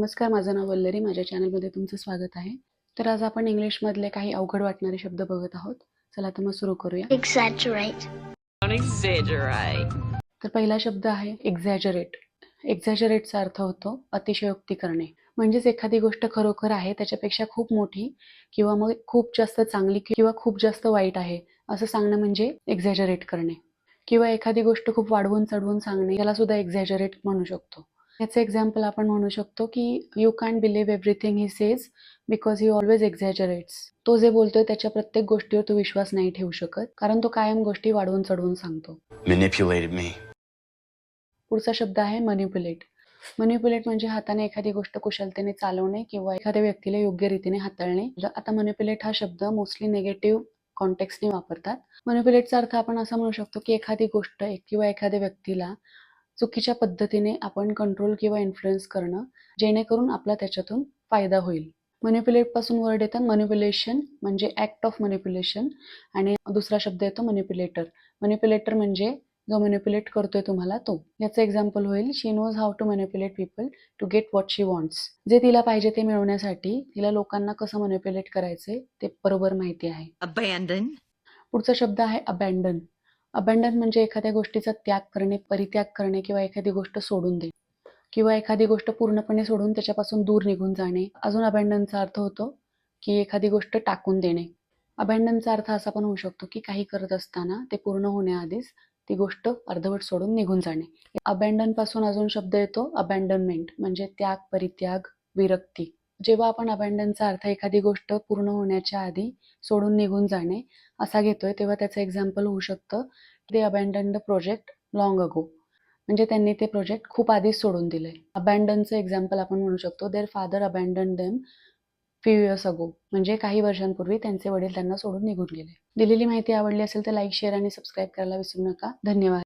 नमस्कार माझं नाव वल्लरी माझ्या चॅनलमध्ये तुमचं स्वागत आहे. तर आज आपण इंग्लिशमधले काही अवघड वाटणारे शब्द बघत आहोत. चला तर मग सुरू करूया. तर पहिला शब्द आहे एक्झॅजरेट एक्झॅजरेटचा अर्थ होतो अतिशयोक्ती करणे. म्हणजेच एखादी गोष्ट खरोखर आहे त्याच्यापेक्षा खूप मोठी किंवा मग खूप जास्त चांगली किंवा खूप जास्त वाईट आहे असं सांगणं म्हणजे एक्झॅजरेट करणे. किंवा एखादी गोष्ट खूप वाढवून चढवून सांगणे याला सुद्धा एक्झॅजरेट म्हणू शकतो. याचं एक्झाम्पल आपण म्हणू शकतो की you can believe everything he says because he always exaggerates तो जे बोलतोय त्याच्या प्रत्येक गोष्टीवर तू विश्वास नाही ठेवू शकत कारण तो कायम गोष्टी वाढवून चढवून सांगतो. पुढचा शब्द आहे मॅन्युप्युलेट मॅन्युप्युलेट म्हणजे हाताने एखादी गोष्ट कुशलतेने चालवणे किंवा एखाद्या व्यक्तीला योग्य रीतीने हाताळणे. आता मॅन्युप्युलेट हा शब्द मोस्टली नेगेटिव्ह कॉन्टेक्सने वापरतात. मॅन्युप्युलेटचा अर्थ आपण असा म्हणू शकतो की एखादी गोष्ट किंवा एखाद्या व्यक्तीला चुकीच्या पद्धतीने आपण कंट्रोल किंवा इन्फ्लुएन्स करणं जेणेकरून आपला त्याच्यातून फायदा होईल. मॅन्युप्युलेटपासून वर्ड येतात मॅन्युप्युलेशन म्हणजे ऍक्ट ऑफ मॅन्युप्युलेशन आणि दुसरा शब्द येतो मॅन्युप्युलेटर मॅन्युप्युलेटर म्हणजे जो मॅन्युप्युलेट करतोय तुम्हाला तो. याचं एक्झाम्पल होईल. She knows how to manipulate people to get what she wants जे तिला पाहिजे ते मिळवण्यासाठी तिला लोकांना कसं मॅन्युप्युलेट करायचे ते बरोबर माहिती आहे. पुढचा शब्द आहे अबॅन्डन अबंडन म्हणजे एखाद्या गोष्टीचा त्याग करणे परित्याग करणे किंवा एखादी गोष्ट सोडून देणे. किंवा एखादी गोष्ट पूर्णपणे सोडून त्याच्यापासून दूर निघून जाणे. अजून अबँडनचा अर्थ होतो की एखादी गोष्ट टाकून देणे. अबँडनचा अर्थ असा पण होऊ शकतो की काही करत असताना ते पूर्ण होण्याआधीच ती गोष्ट अर्धवट सोडून निघून जाणे. अबॅन्डनपासून अजून शब्द येतो अबँडनमेंट म्हणजे त्याग परित्याग विरक्ती. जेव्हा आपण अबँडनचा अर्थ एखादी गोष्ट पूर्ण होण्याच्या आधी सोडून निघून जाणे असा घेतोय तेव्हा त्याचं एक्झाम्पल होऊ शकतं. They abandon the project long ago म्हणजे त्यांनी ते प्रोजेक्ट खूप आधीच सोडून दिलंय. अबँडनचं एक्झाम्पल आपण म्हणू शकतो. Their father abandon them few years ago म्हणजे काही वर्षांपूर्वी त्यांचे वडील त्यांना सोडून निघून गेले. दिलेली माहिती आवडली असेल तर लाईक शेअर आणि सबस्क्राईब करायला विसरू नका. धन्यवाद.